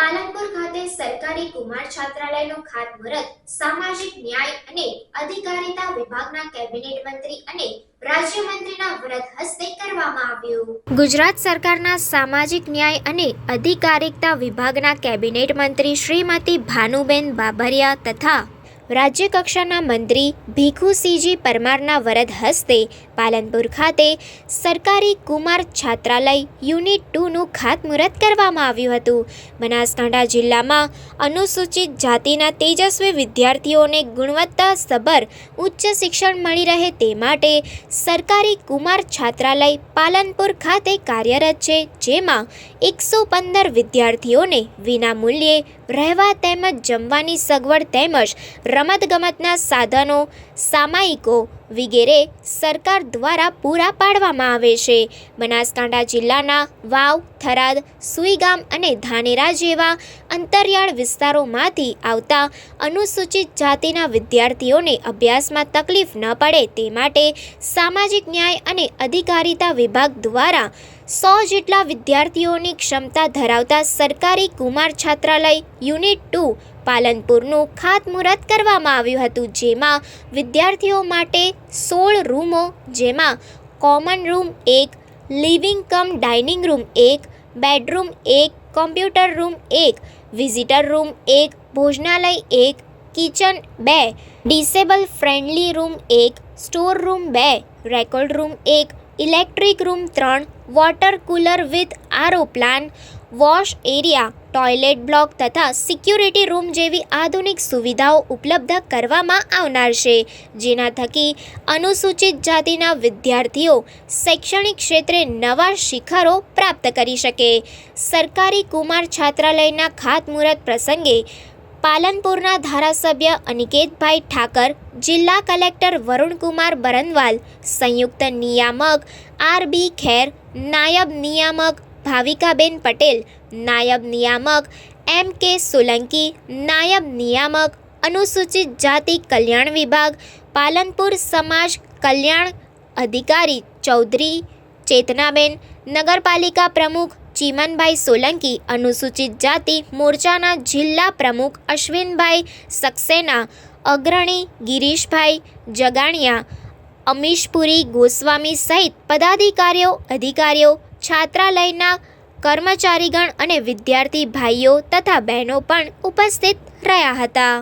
પાલનપુર ખાતે સરકારી કુમાર છાત્રાલયનું ખાતમુહૂર્ત, સામાજિક ન્યાય અને અધિકારિતા વિભાગના કેબિનેટ મંત્રી અને ગુજરાત સરકારના સામાજિક ન્યાય અને અધિકારિકતા વિભાગના કેબિનેટ મંત્રી શ્રીમતી ભાનુબેન બાબરિયા તથા રાજ્યકક્ષાના મંત્રી ભીખુસિંહજી પરમારના વરદ હસ્તે પાલનપુર ખાતે સરકારી કુમાર છાત્રાલય યુનિટ ટુનું ખાતમુહૂર્ત કરવામાં આવ્યું હતું. બનાસકાંઠા જિલ્લામાં અનુસૂચિત જાતિના તેજસ્વી વિદ્યાર્થીઓને ગુણવત્તાસભર ઉચ્ચ શિક્ષણ મળી રહે તે માટે સરકારી કુમાર છાત્રાલય પાલનપુર ખાતે કાર્યરત છે, જેમાં એકસો પંદર વિદ્યાર્થીઓને વિનામૂલ્યે રહેવા તેમજ જમવાની સગવડ તેમજ રમતગમતના સાધનો, સામાયિકો વગેરે સરકાર દ્વારા પૂરા પાડવામાં આવે છે. બનાસકાંઠા જિલ્લાના વાવ થરાદ, સુઈગામ અને ધાનેરા જેવા અંતરિયાળ વિસ્તારોમાંથી આવતા અનુસૂચિત જાતિના વિદ્યાર્થીઓને અભ્યાસમાં તકલીફ ન પડે તે માટે સામાજિક ન્યાય અને અધિકારિતા વિભાગ દ્વારા સો જેટલા વિદ્યાર્થીઓની ક્ષમતા ધરાવતા સરકારી કુમાર છાત્રાલય યુનિટ ટુ પાલનપુરનું ખાતમુહૂર્ત કરવામાં આવ્યું હતું, જેમાં વિદ્યાર્થીઓ માટે સોળ રૂમો, જેમાં કોમન રૂમ એક લિવિંગ કમ ડાઇનિંગ રૂમ એક, બેડરૂમ એક, કોમ્પ્યુટર રૂમ એક, વિઝિટર રૂમ એક, ભોજનાલય એક, કિચન બે, ડિસેબલ ફ્રેન્ડલી રૂમ એક, સ્ટોર રૂમ બે, રેકોર્ડ રૂમ એક, ઇલેક્ટ્રિક રૂમ ત્રણ, water cooler with R O plant wash area, toilet block તથા સિક્યુરિટી રૂમ જેવી આધુનિક સુવિધાઓ ઉપલબ્ધ કરવામાં આવનાર છે, જેના થકી અનુસૂચિત જાતિના વિદ્યાર્થીઓ શૈક્ષણિક ક્ષેત્રે નવા શિખરો પ્રાપ્ત કરી શકે. સરકારી કુમાર છાત્રાલયના ખાતમુહૂર્ત પ્રસંગે પાલનપુરના ધારાસભ્ય અનિકેતભાઈ ઠાકર, જિલ્લા કલેક્ટર વરુણકુમાર બરનવાલ, સંયુક્ત નિયામક આર બી ખેર, નાયબ નિયામક ભાવિકાબેન પટેલ નાયબ નિયામક એમ કે સોલંકી નાયબ નિયામક અનુસૂચિત જાતિ કલ્યાણ વિભાગ પાલનપુર સમાજ કલ્યાણ અધિકારી ચૌધરી ચેતનાબેન નગરપાલિકા પ્રમુખ ચીમનભાઈ સોલંકી અનુસૂચિત જાતિ મોરચાના જિલ્લા પ્રમુખ અશ્વિનભાઈ સક્સેના અગ્રણી ગિરીશભાઈ જગાણિયા અમીશપુરી ગોસ્વામી સહિત પદાધિકારીઓ અધિકારીઓ છાત્રાલયના કર્મચારીગણ અને વિદ્યાર્થી ભાઈઓ તથા બહેનો પણ ઉપસ્થિત રહ્યા હતા.